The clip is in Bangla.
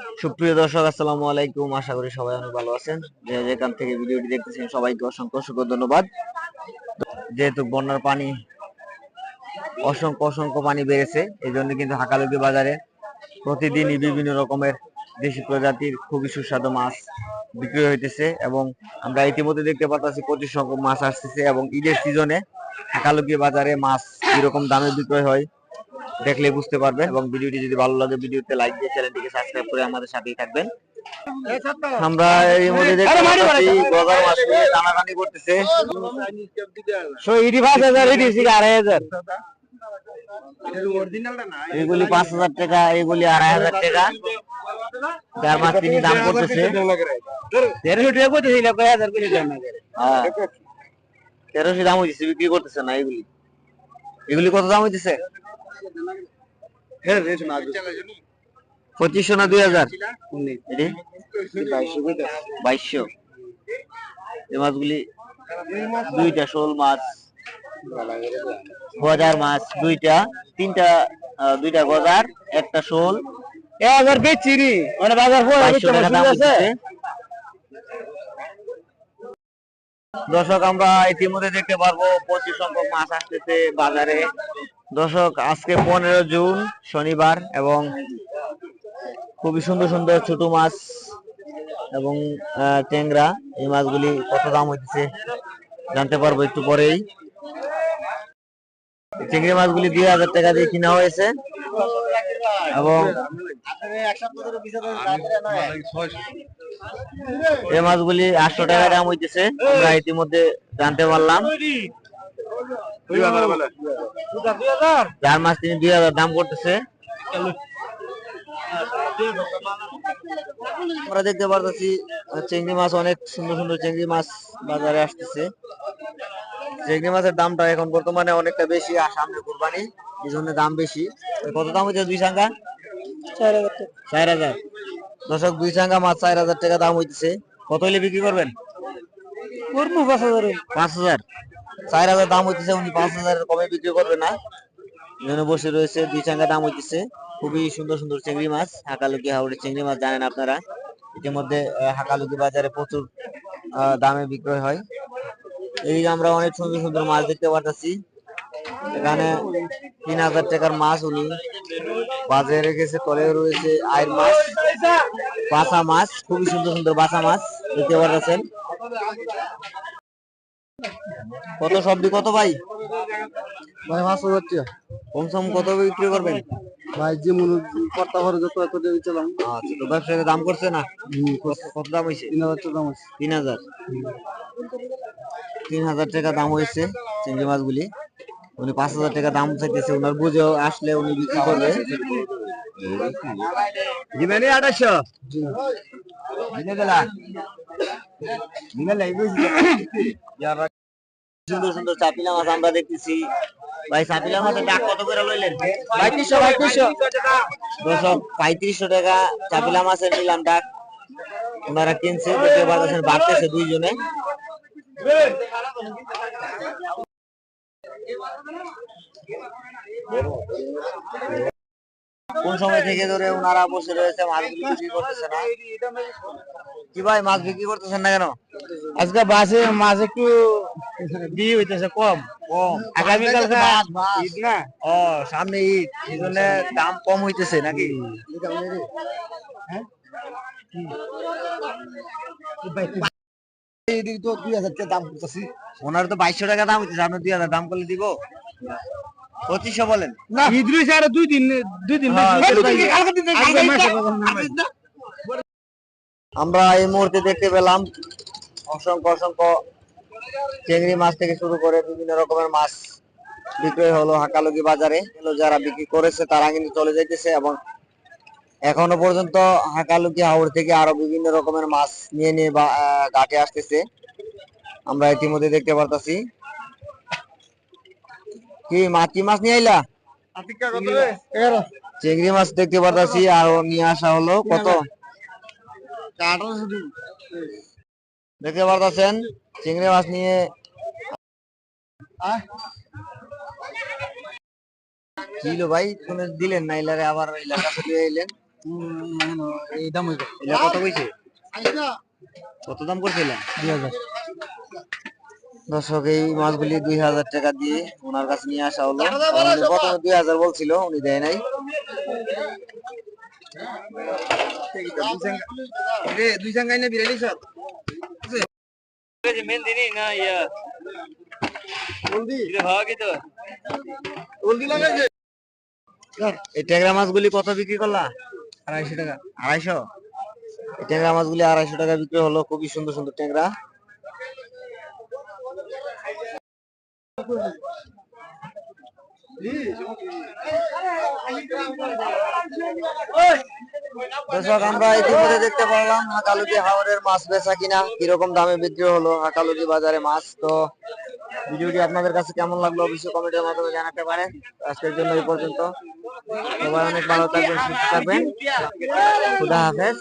সুপ্রিয় দর্শক, আসসালামু আলাইকুম। আশা করি সবাই অনেক ভালো আছেন। যে যেখান থেকে ভিডিওটি দেখতেছেন, সবাইকে অসংখ্য অসংখ্য ধন্যবাদ। যেহেতু বন্যার পানি অসংখ্য অসংখ্য পানি বেড়েছে এই জন্য কিন্তু হাকালুকি বাজারে প্রতিদিনই বিভিন্ন রকমের দেশি প্রজাতির খুবই সুস্বাদু মাছ বিক্রি হইতেছে এবং আমরা ইতিমধ্যে দেখতে পাচ্ছি প্রচুর সংখ্যক মাছ আসতেছে এবং ঈদের সিজনে হাকালুকি বাজারে মাছ কীরকম দামে বিক্রয় হয় দেখলে বুঝতে পারবেন। এবং ভিডিওটি যদি ভালো লাগে ভিডিওতে লাইক দিয়ে চ্যানেলটিকে সাবস্ক্রাইব করে আমাদের সাথেই থাকবেন। আমরা এই মধ্যে দেখতে পাচ্ছি গজার মাছ নিয়ে টানাটানি করতেছে। সো ইডি পাঁচ হাজার ইডি সিক আড়াই হাজার। এগুলি পাঁচ হাজার টাকা এগুলি আড়াই হাজার টাকা। চার মাস তিনি দাম করতেছে। দেড়শো টাকা করতে কয় হাজার করে দাম হ্যাঁ। তেরোশো দাম হইতেছে বিক্রি করতেছে না এগুলি। এগুলি কত দাম হইতেছে? পঁচিশশো না দুই হাজার? বাইশশো। এই মাছগুলি দুইটা শোল মাছ গজার মাছ দুইটা তিনটা দুইটা গজার একটা শোল। হাজার বেচছি নি। মানে বাজার দর্শক আমরা ইতিমধ্যে দেখতে পারব প্রচুর সংখ্যক মাছ আসতেছে বাজারে। দর্শক, আজকে পনেরো জুন, শনিবার এবং খুবই সুন্দর সুন্দর ছোট মাছ এবং ট্যাংরা এই মাছগুলি কত দাম হইতেছে জানতে পারব একটু পরেই। চিংড়ি মাছগুলি দুই হাজার টাকা দিয়ে কিনা হয়েছে এবং এই মাছগুলি আটশো টাকা দাম হইতেছে, আমরা ইতিমধ্যে জানতে পারলাম। চার মাছ তিনি দুই হাজার দাম করতেছে। আমরা দেখতে পারতেছি চিংড়ি মাছ অনেক সুন্দর সুন্দর চিংড়ি মাছ বাজারে আসতেছে। চিংড়ি মাছের দামটা এখন বর্তমানে অনেকটা বেশি আর সামনে কুরবানি এই জন্য দাম বেশি। কত দাম হচ্ছে দুই সংখ্যা চার হাজার দর্শক দুই চাঙ্গা মাছ চার হাজার টাকা দাম হইতেছে। কত হলে বিক্রি করবেন? করব পাঁচ হাজার পাঁচ হাজার। চার হাজার দাম হইতেছে উনি পাঁচ হাজারের কমে বিক্রি করবে না। এখানে বসে রয়েছে, দুই চাঙ্গা দাম হইতেছে। খুবই সুন্দর সুন্দর চিংড়ি মাছ, হাকালুকি হাওড়ের চিংড়ি মাছ, জানেন আপনারা। ইতিমধ্যে হাকালুকি বাজারে প্রচুর দামে বিক্রয় হয়। এদিকে আমরা অনেক সুন্দর সুন্দর মাছ দেখতে পাচ্ছি এখানে তিন হাজার টাকার মাছ উনি বাজারে রেখেছে, তলে রয়েছে আয়ের মাছ বাসা মাছ, খুবই সুন্দর সুন্দর বাসা মাছ দেখতে পাচ্ছেন কত সবজি কত ভাই? ভাই পাঁচ হাজার টাকা কম সম কত বিক্রি করবেন? ভাই যে মনে কর্তা ঘরে যত এত দিয়ে দিচ্ছিলাম আচ্ছা তো ব্যবসায়ীর দাম করছে না? কত- দাম হয়েছে? তিন হাজার দাম আছে তিন হাজার? তিন হাজার টাকা দাম হয়েছে চিংড়ি মাছগুলি। উনি পাঁচ হাজার টাকা দাম চাইতেছে উনার বুঝে আসলে উনি বিক্রি করবে। দিবেনি আঠাশশো? দিনে দিলা? দিনে লাগবে। সুন্দর সুন্দর চাপিলা মাছ আমরা দেখতেছি। ভাই চাপিলা মাছের ডাক কত করে লইলেন? পঁয়ত্রিশশো পঁয়ত্রিশশো। দর্শক পঁয়ত্রিশশো টাকা চাপিলা মাছের নিলাম ডাক ওনারা কিনছে বাড়তেছে দুইজনে। কোন সময় থেকে ধরে ওনারা বসে রয়েছে মাছ বিক্রি করতেছে না? কি ভাই মাছ বিক্রি করতেছেন না কেন? আজকে বাসে মাছ একটু দিয়ে হইতেছে কম। কম। আগামীকালকে ঈদ না? ও সামনে ঈদ এই জন্য দাম কম হইতেছে নাকি? হাজার টাকা দাম করতেছি ওনার তো বাইশশো টাকা দাম হইতেছে আপনি দুই হাজার দাম করলে দিব? পঁচিশশো বলেন। না। ঈদ আর দুই দিন দুই দিন হ্যাঁ। আমরা এই মুহূর্তে দেখতে পেলাম অসংখ্য অসংখ্য চিংড়ি মাছ থেকে শুরু করে বিভিন্ন রকমের মাছ বিক্রয় হলো হাকালুকি বাজারে। যারা বিক্রি করেছে তারা কিন্তু চলে যাইতেছে এবং এখনও পর্যন্ত হাকালুকি হাওড় থেকে আরও বিভিন্ন রকমের মাছ নিয়ে নিয়ে বা- আহ, ঘাটে আসতেছে। আমরা ইতিমধ্যে দেখতে পারতাছি। কি মাছ কি মাছ নিয়ে আইলা? চিংড়ি মাছ দেখতে পারতাছি আর নিয়ে আসা হলো কত? দেখতে পারতেছেন চিংড়ি মাছ নিয়ে কিলো ভাই শুনে দিলেন না ইলারে আবার এলেন এই দাম কত কইছে? কত দাম করছিলেন দুই হাজার। দর্শক এই মাছগুলি দুই হাজার টাকা দিয়ে ওনার কাছে নিয়ে আসা হলো। প্রথমে দুই হাজার বলছিল উনি দেয় নাই। দুই সাঙ্গাই না বিরালি সব? দিনই না এটা ভাগ তো এই ট্যাংরা মাছগুলি কত বিক্রি করলা? আড়াইশো টাকা। আড়াইশো? এই ট্যাংরা মাছগুলি আড়াইশো টাকা বিক্রি হলো খুবই সুন্দর সুন্দর ট্যাংরা। দর্শক, আমরা ইতিমধ্যে দেখতে পারলাম হাকালুকি হাওড়ের মাছ বেচা কিনা, কীরকম দামে বিক্রি হলো হাকালুকি বাজারে মাছ। তো ভিডিওটি আপনাদের কাছে কেমন লাগল অবশ্যই কমেন্টের মাধ্যমে জানাতে পারেন। আজকের জন্য এই পর্যন্ত। সবাই অনেক ভালো থাকবেন, সুস্থ থাকবেন। খুদা হাফেজ।